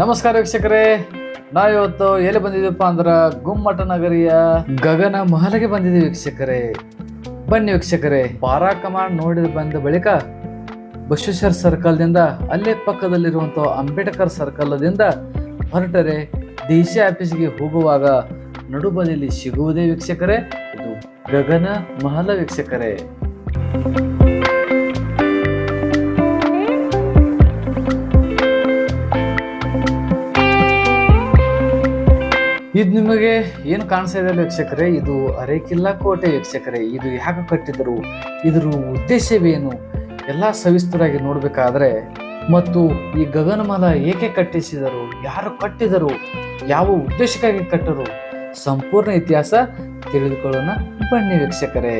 ನಮಸ್ಕಾರ ವೀಕ್ಷಕರೇ. ನಾವಿವತ್ತು ಎಲ್ಲಿ ಬಂದಿದ್ದೀವಪ್ಪ ಅಂದ್ರೆ ಗುಮ್ಮಟ ನಗರಿಯ ಗಗನ ಮಹಲಿಗೆ ಬಂದಿದ್ದೀವಿ ವೀಕ್ಷಕರೇ. ಬನ್ನಿ ವೀಕ್ಷಕರೇ ಪಾರಾ ಕಮಾಂಡ್ ನೋಡಿ ಬಂದ ಬಳಿಕ ಬಸವೇಶ್ವರ ಸರ್ಕಲ್ದಿಂದ ಅಲ್ಲೇ ಪಕ್ಕದಲ್ಲಿರುವಂಥ ಅಂಬೇಡ್ಕರ್ ಸರ್ಕಲ್ದಿಂದ ಹೊರಟರೆ ಡಿ ಸಿ ಆಫೀಸ್ಗೆ ಹೋಗುವಾಗ ನಡುಬದಿಯಲ್ಲಿ ಸಿಗುವುದೇ ವೀಕ್ಷಕರೇ, ಇದು ಗಗನ ಮಹಲ ವೀಕ್ಷಕರೇ. ಇದು ನಿಮಗೆ ಏನು ಕಾಣಿಸ್ತಾ ಇದೆ ವೀಕ್ಷಕರೇ, ಇದು ಅರೇಕಿಲ್ಲ ಕೋಟೆ ವೀಕ್ಷಕರೇ. ಇದು ಯಾಕೆ ಕಟ್ಟಿದರು? ಇದರ ಉದ್ದೇಶವೇನು? ಎಲ್ಲ ಸವಿಸ್ತರಾಗಿ ನೋಡಬೇಕಾದ್ರೆ, ಮತ್ತು ಈ ಗಗನಮಾಲ ಏಕೆ ಕಟ್ಟಿಸಿದರು? ಯಾರು ಕಟ್ಟಿದರು? ಯಾವ ಉದ್ದೇಶಕ್ಕಾಗಿ ಕಟ್ಟರು? ಸಂಪೂರ್ಣ ಇತಿಹಾಸ ತಿಳಿದುಕೊಳ್ಳೋಣ ಬನ್ನಿ ವೀಕ್ಷಕರೇ.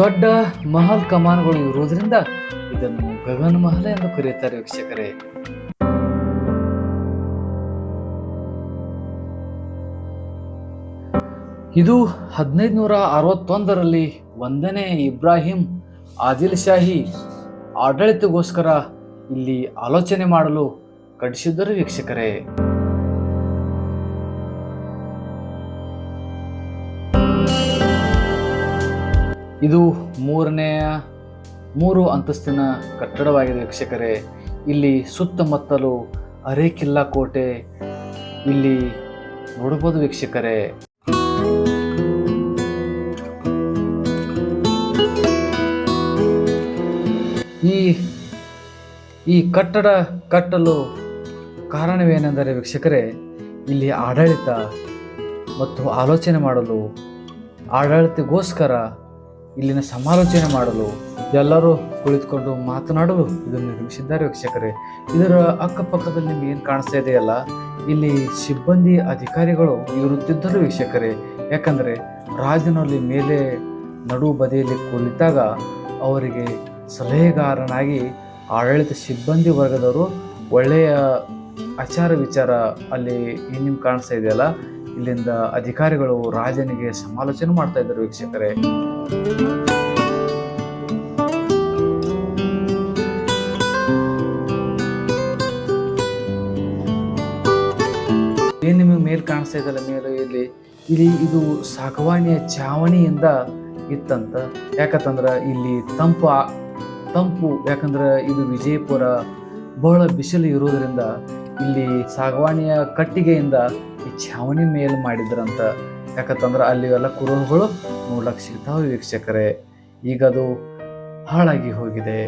ದೊಡ್ಡ ಮಹಲ್ ಕಮಾನುಗಳು ಇರುವುದರಿಂದ ಇದನ್ನು ಗಗನ ಮಹಲ್ ಎಂದು ಕರೆಯುತ್ತಾರೆ ವೀಕ್ಷಕರೇ. ಇದು ಹದಿನೈದು ನೂರ ಅರವತ್ತೊಂದರಲ್ಲಿ ಒಂದನೇ ಇಬ್ರಾಹಿಂ ಆದಿಲ್ ಶಾಹಿ ಆಡಳಿತಗೋಸ್ಕರ ಇಲ್ಲಿ ಆಲೋಚನೆ ಮಾಡಲು ಕಟ್ಟಿಸಿದ್ದರು ವೀಕ್ಷಕರೇ. ಇದು ಮೂರನೆಯ ಮೂರು ಅಂತಸ್ತಿನ ಕಟ್ಟಡವಾಗಿದೆ ವೀಕ್ಷಕರೇ. ಇಲ್ಲಿ ಸುತ್ತಮುತ್ತಲು ಅರೇಕಿಲ್ಲಾ ಕೋಟೆ ಇಲ್ಲಿ ನೋಡಬಹುದು ವೀಕ್ಷಕರೇ. ಈ ಈ ಕಟ್ಟಡ ಕಟ್ಟಲು ಕಾರಣವೇನೆಂದರೆ ವೀಕ್ಷಕರೇ, ಇಲ್ಲಿ ಆಡಳಿತ ಮತ್ತು ಆಲೋಚನೆ ಮಾಡಲು ಆಡಳಿತಗೋಸ್ಕರ ಇಲ್ಲಿನ ಸಮಾಲೋಚನೆ ಮಾಡಲು ಎಲ್ಲರೂ ಕುಳಿತುಕೊಂಡು ಮಾತನಾಡಲು ಇದನ್ನು ನಿರ್ಮಿಸಿದ್ದಾರೆ ವೀಕ್ಷಕರೇ. ಇದರ ಅಕ್ಕಪಕ್ಕದಲ್ಲಿ ನಿಮ್ಗೆ ಏನು ಕಾಣಿಸ್ತಾ ಇದೆಯಲ್ಲ ಇಲ್ಲಿ ಸಿಬ್ಬಂದಿ ಅಧಿಕಾರಿಗಳು ಇರುತ್ತಿದ್ದರು ವೀಕ್ಷಕರೇ. ಯಾಕಂದರೆ ರಾಜನಲ್ಲಿ ಮೇಲೆ ನಡು ಬದಿಯಲ್ಲಿ ಕುಳಿತಾಗ ಅವರಿಗೆ ಸಲಹೆಗಾರನಾಗಿ ಆಡಳಿತ ಸಿಬ್ಬಂದಿ ವರ್ಗದವರು ಒಳ್ಳೆಯ ಆಚಾರ ವಿಚಾರ ಅಲ್ಲಿ ನಿಮ್ಗೆ ಕಾಣಿಸ್ತಾ ಇದೆಯಲ್ಲ ಇಲ್ಲಿಂದ ಅಧಿಕಾರಿಗಳು ರಾಜನಿಗೆ ಸಮಾಲೋಚನೆ ಮಾಡ್ತಾ ಇದ್ದಾರೆ ವೀಕ್ಷಕರೇ. ಏನ್ ನಿಮಗೆ ಮೇಲ್ ಕಾಣಿಸ್ತಾ ಇದ್ದಲ್ಲ ಮೇಲೆ ಇಲ್ಲಿ? ಇಲ್ಲಿ ಇದು ಸಾಗವಾಣಿಯ ಚಾವಣಿಯಿಂದ ಇತ್ತಂತ. ಯಾಕಂತಂದ್ರ ಇಲ್ಲಿ ತಂಪು ತಂಪು, ಯಾಕಂದ್ರ ಇದು ವಿಜಯಪುರ ಬಹಳ ಬಿಸಿಲು ಇರುವುದರಿಂದ ಇಲ್ಲಿ ಸಾಗವಾಣಿಯ ಕಟ್ಟಿಗೆಯಿಂದ ಈ ಛಾವಣಿ ಮೇಲ್ ಮಾಡಿದ್ರಂತ. ಯಾಕಂತಂದ್ರೆ ಅಲ್ಲಿ ಎಲ್ಲ ಕುರುಹುಗಳು ನೋಡ್ಲಕ್ಕೆ ಸಿಗ್ತಾವೆ ವೀಕ್ಷಕರೇ. ಈಗ ಅದು ಹಾಳಾಗಿ ಹೋಗಿದೆ.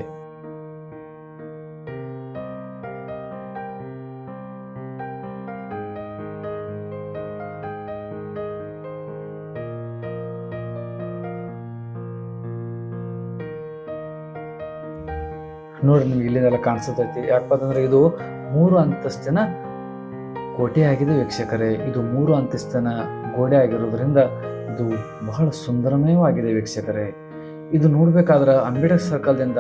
ನೋಡ್ರಿ ನಿಮ್ಗೆ ಇಲ್ಲಿಂದೆಲ್ಲ ಕಾಣಿಸ್ತೈತಿ ಯಾಕಪ್ಪ ಅಂತಂದ್ರೆ ಇದು ಮೂರು ಅಂತಸ್ತಿನ ಕೋಟೆ ಆಗಿದೆ ವೀಕ್ಷಕರೇ. ಇದು ಮೂರು ಅಂತಸ್ತನ ಗೋಡೆ ಆಗಿರೋದ್ರಿಂದ ಇದು ಬಹಳ ಸುಂದರಮಯವಾಗಿದೆ ವೀಕ್ಷಕರೇ. ಇದು ನೋಡಬೇಕಾದ್ರೆ ಅಂಬೇಡ್ಕರ್ ಸರ್ಕಲ್ದಿಂದ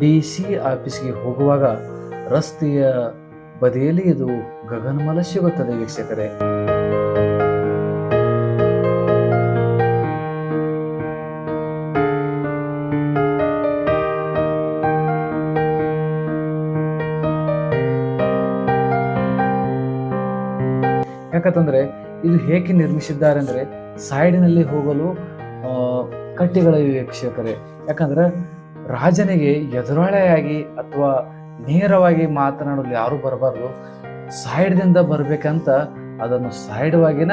ಡಿ ಸಿ ಆಫೀಸ್ಗೆ ಹೋಗುವಾಗ ರಸ್ತೆಯ ಬದಿಯಲ್ಲಿ ಇದು ಗಗನಮಲ ಸಿಗುತ್ತದೆ ವೀಕ್ಷಕರೇ. ಯಾಕಂತಂದ್ರೆ ಇದು ಹೇಗೆ ನಿರ್ಮಿಸಿದ್ದಾರೆ ಅಂದ್ರೆ ಸೈಡಿನಲ್ಲಿ ಹೋಗಲು ಕಟ್ಟಿಗಳ ವೀಕ್ಷಕರೇ. ಯಾಕಂದ್ರೆ ರಾಜನಿಗೆ ಎದುರಾಳೆಯಾಗಿ ಅಥವಾ ನೇರವಾಗಿ ಮಾತನಾಡಲು ಯಾರು ಬರಬಾರ್ದು. ಸೈಡ್ದಿಂದ ಬರಬೇಕಂತ ಅದನ್ನು ಸೈಡ್ವಾಗಿನ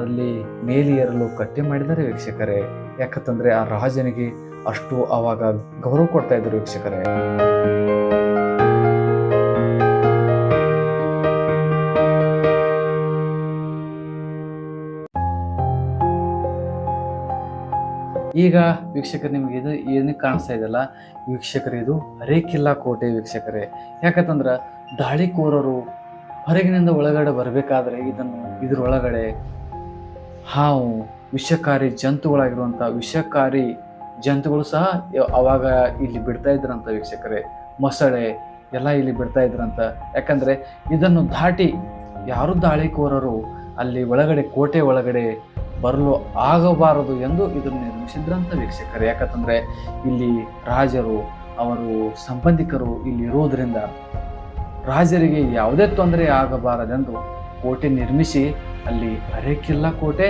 ಅಲ್ಲಿ ಮೇಲೆ ಏರಲು ಕಟ್ಟಿ ಮಾಡಿದ್ದಾರೆ ವೀಕ್ಷಕರೇ. ಯಾಕಂತಂದ್ರೆ ಆ ರಾಜನಿಗೆ ಅಷ್ಟು ಅವಾಗ ಗೌರವ ಕೊಡ್ತಾ ಇದ್ರು ವೀಕ್ಷಕರೇ. ಈಗ ವೀಕ್ಷಕರು, ನಿಮಗೆ ಇದು ಏನಕ್ಕೆ ಕಾಣಿಸ್ತಾ ಇದೆಯಲ್ಲ, ವೀಕ್ಷಕರು, ಇದು ಅರೇಕಿಲ್ಲ ಕೋಟೆ ವೀಕ್ಷಕರೇ. ಯಾಕಂತಂದ್ರೆ ದಾಳಿಕೋರರು ಹೊರಗಿನಿಂದ ಒಳಗಡೆ ಬರಬೇಕಾದ್ರೆ ಇದನ್ನು ಇದರೊಳಗಡೆ ಹಾವು, ವಿಷಕಾರಿ ಜಂತುಗಳಾಗಿರುವಂಥ ವಿಷಕಾರಿ ಜಂತುಗಳು ಸಹ ಅವಾಗ ಇಲ್ಲಿ ಬಿಡ್ತಾ ಇದ್ರಂತ ವೀಕ್ಷಕರೇ. ಮೊಸಳೆ ಎಲ್ಲ ಇಲ್ಲಿ ಬಿಡ್ತಾ ಇದ್ರಂತ. ಯಾಕಂದ್ರೆ ಇದನ್ನು ದಾಟಿ ಯಾರು ದಾಳಿಕೋರರು ಅಲ್ಲಿ ಒಳಗಡೆ, ಕೋಟೆ ಒಳಗಡೆ ಬರಲು ಆಗಬಾರದು ಎಂದು ಇದನ್ನು ನಿರ್ಮಿಸಿದ್ರಂತ ವೀಕ್ಷಕರು. ಯಾಕಂತಂದರೆ ಇಲ್ಲಿ ರಾಜರು, ಅವರು ಸಂಬಂಧಿಕರು ಇಲ್ಲಿ ಇರೋದರಿಂದ ರಾಜರಿಗೆ ಯಾವುದೇ ತೊಂದರೆ ಆಗಬಾರದೆಂದು ಕೋಟೆ ನಿರ್ಮಿಸಿ, ಅಲ್ಲಿ ಅರೆಕಿಲ್ಲ ಕೋಟೆ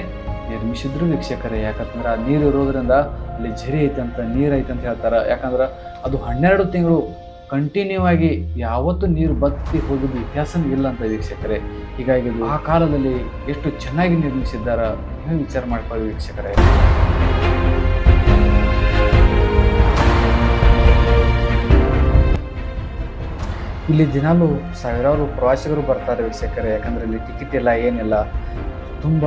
ನಿರ್ಮಿಸಿದ್ರು ವೀಕ್ಷಕರೇ. ಯಾಕಂತಂದ್ರೆ ಆ ನೀರು ಇರೋದ್ರಿಂದ ಅಲ್ಲಿ ಝರಿ ಅಂತ ನೀರು ಅಂತ ಹೇಳ್ತಾರೆ. ಯಾಕಂದ್ರೆ ಅದು ಹನ್ನೆರಡು ತಿಂಗಳು ಕಂಟಿನ್ಯೂ ಆಗಿ ಯಾವತ್ತೂ ನೀರು ಬತ್ತಿ ಹೋಗೋದು ಇತಿಹಾಸನೂ ಇಲ್ಲ ಅಂತ ವೀಕ್ಷಕರೇ. ಹೀಗಾಗಿ ಆ ಕಾಲದಲ್ಲಿ ಎಷ್ಟು ಚೆನ್ನಾಗಿ ನಿರ್ಮಿಸಿದ್ದಾರ ನೀವೇ ವಿಚಾರ ಮಾಡ್ಕೊಳ್ಳಿ ವೀಕ್ಷಕರೇ. ಇಲ್ಲಿ ದಿನಾಲೂ ಸಾವಿರಾರು ಪ್ರವಾಸಿಗರು ಬರ್ತಾರೆ ವೀಕ್ಷಕರೇ, ಯಾಕಂದ್ರೆ ಇಲ್ಲಿ ಟಿಕೆಟ್ ಇಲ್ಲ, ಏನಿಲ್ಲ. ತುಂಬ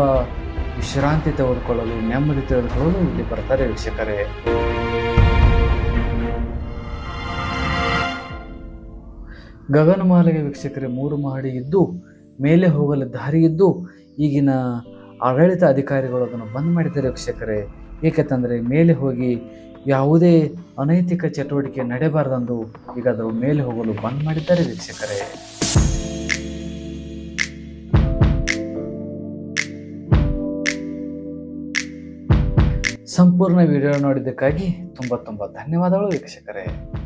ವಿಶ್ರಾಂತಿ ತೆಗೆದುಕೊಳ್ಳಲು, ನೆಮ್ಮದಿ ತೆಗೆದುಕೊಳ್ಳಲು ಇಲ್ಲಿ ಬರ್ತಾರೆ ವೀಕ್ಷಕರೇ. ಗಗನಮಾಲೆಗೆ ವೀಕ್ಷಕರೇ, ಮೂರು ಮಹಡಿ ಇದ್ದು, ಮೇಲೆ ಹೋಗಲು ದಾರಿ ಇದ್ದು, ಈಗಿನ ಆಡಳಿತ ಅಧಿಕಾರಿಗಳು ಅದನ್ನು ಬಂದ್ ಮಾಡಿದ್ದಾರೆ ವೀಕ್ಷಕರೇ. ಏಕೆಂತಂದರೆ ಮೇಲೆ ಹೋಗಿ ಯಾವುದೇ ಅನೈತಿಕ ಚಟುವಟಿಕೆ ನಡೆಬಾರದೆಂದು ಈಗ ಅದರ ಮೇಲೆ ಹೋಗಲು ಬಂದ್ ಮಾಡಿದ್ದಾರೆ ವೀಕ್ಷಕರೇ. ಸಂಪೂರ್ಣ ವಿಡಿಯೋ ನೋಡಿದ್ದಕ್ಕಾಗಿ ತುಂಬ ತುಂಬ ಧನ್ಯವಾದಗಳು ವೀಕ್ಷಕರೇ.